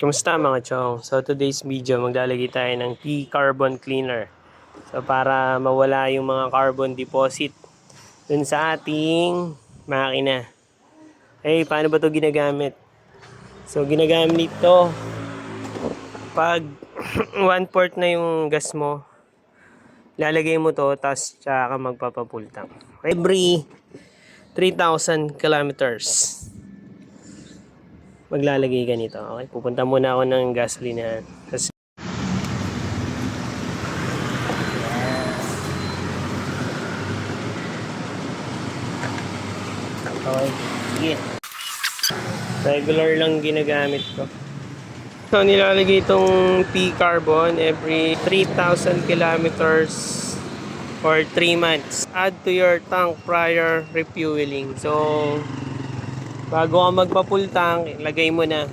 Kumusta mga chong? So today's video maglalagay tayo ng P-carbon cleaner. So para mawala yung mga carbon deposit dun sa ating makina. Eh, paano ba to ginagamit? So ginagamit ito pag one port na yung gas mo, lalagay mo to tapos tsaka ka magpapapultang. Every 3,000 kilometers maglalagay ka nito. Okay, pupunta muna ako ng gasolinahan. Kasi Okay. Regular lang ginagamit ko. So, nilalagay itong P-carbon every 3,000 kilometers or 3 months. Add to your tank prior refueling. So, bago ka magpa-full tank, lagay mo na.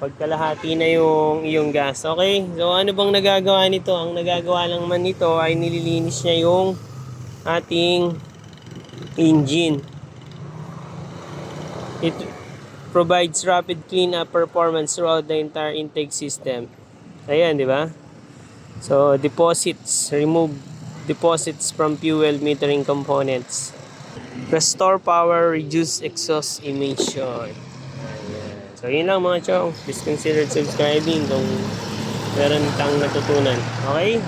Pagkalahati na yung iyong gas. Okay? So, ano bang nagagawa nito? Ang nagagawa lang man nito ay nililinis niya yung ating engine. It provides rapid cleanup performance throughout the entire intake system. Ayan, di ba? So, deposits, remove deposits from fuel metering components. Restore power, reduce exhaust emission. Ayan. So, yun lang mga chong. Please consider subscribing kung meron kang natutunan. Okay?